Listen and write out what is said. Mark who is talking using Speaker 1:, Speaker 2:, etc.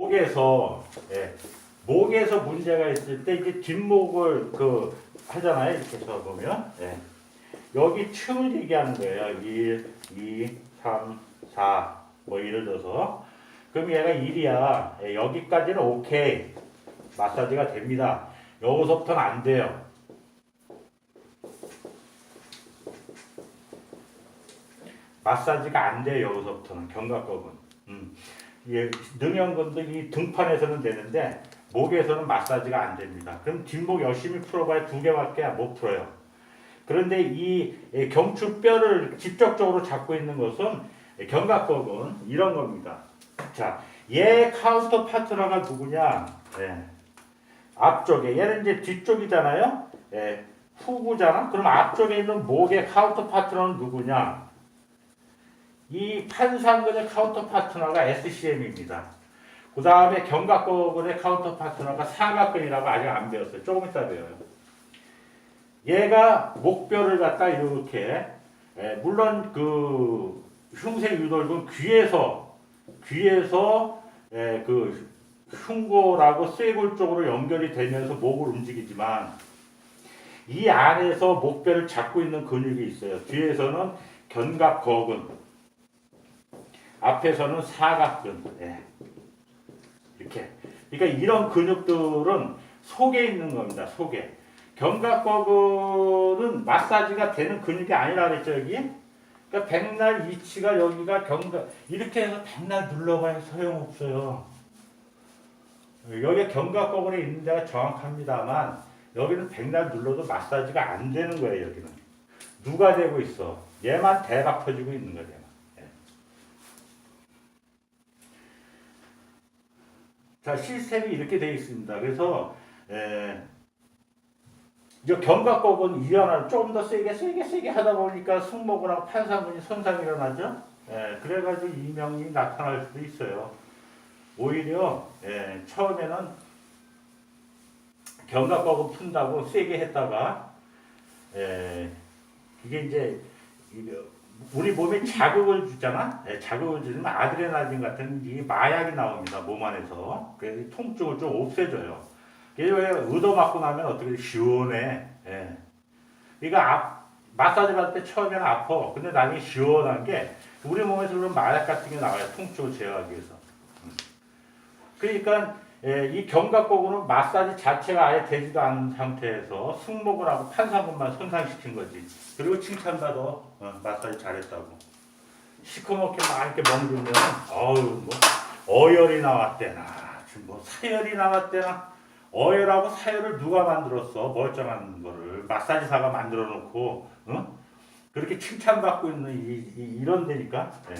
Speaker 1: 목에서 예, 목에서 문제가 있을 때 이제 뒷목을 그 하잖아요. 이렇게 해서 보면 예. 여기 층을 얘기하는 거예요. 1, 2, 3, 4. 뭐 예를 들어서 그럼 얘가 1이야. 예, 여기까지는 오케이. 마사지가 됩니다. 여기서부터는 안 돼요. 마사지가 안 돼요. 여기서부터는 견갑골은. 음. 예, 능형근도 이 등판에서는 되는데 목에서는 마사지가 안 됩니다. 그럼 뒷목 열심히 풀어봐야 두 개밖에 못 풀어요. 그런데 이 예, 경추뼈를 직접적으로 잡고 있는 것은 예, 견갑골은 이런 겁니다. 자, 얘 카운터 파트너가 누구냐? 예. 앞쪽에 얘는 이제 뒤쪽이잖아요. 예. 후구잖아. 그럼 앞쪽에 있는 목의 카운터 파트너는 누구냐? 이 판상근의 카운터 파트너가 SCM입니다. 그 다음에 견갑골의 카운터 파트너가 사각근이라고 아직 안 배웠어요. 조금 이따 배워요. 얘가 목뼈를 갖다 이렇게 에, 물론 그 흉쇄 유돌근 귀에서 귀에서 에, 그 흉골하고 쇄골 쪽으로 연결이 되면서 목을 움직이지만 이 안에서 목뼈를 잡고 있는 근육이 있어요. 뒤에서는 견갑거근, 앞에서는 사각근. 예. 이렇게. 그러니까 이런 근육들은 속에 있는 겁니다. 속에. 견갑거근은 마사지가 되는 근육이 아니라 그랬죠 여기. 그러니까 백날 위치가 여기가 견갑 이렇게 해서 백날 눌러봐야 소용없어요. 여기 견갑거근에 있는 데가 정확합니다만 여기는 백날 눌러도 마사지가 안 되는 거예요 여기는. 누가 되고 있어? 얘만 대박 터지고 있는 거예요. 얘만. 예. 자 시스템이 이렇게 되어 있습니다. 그래서 에, 이제 견갑골은 이완을 조금 더 세게 세게 세게 하다 보니까 승모근하고 판상근이 손상이 일어나죠. 예, 그래가지고 이명이 나타날 수도 있어요. 오히려 예, 처음에는 견갑골은 푼다고 세게 했다가 예, 이게 이제 우리 몸에 자극을 주잖아. 예, 자극을 주면 아드레날린 같은 이 마약이 나옵니다. 몸 안에서. 그래서 이 통증을 좀 없애줘요. 이게 왜 의도 맞고 나면 어떻게 시원해. 예. 이거 아, 마사지 받을 때 처음에는 아파. 근데 나중에 시원한 게 우리 몸에서 그런 마약 같은 게 나와요. 통증을 제어하기 위해서. 음. 그러니까 예, 이 견갑골은 마사지 자체가 아예 되지도 않은 상태에서 승모근 하고 판상근만 손상시킨 거지. 그리고 칭찬받아. 어, 마사지 잘했다고. 시커멓게 막 이렇게 멍들면 어우 뭐 어열이 나왔대나 지금 뭐 사열이 나왔대나 어열하고 사열을 누가 만들었어 멀쩡한 거를 마사지사가 만들어 놓고 어? 그렇게 칭찬받고 있는 이, 이, 이런 데니까 예.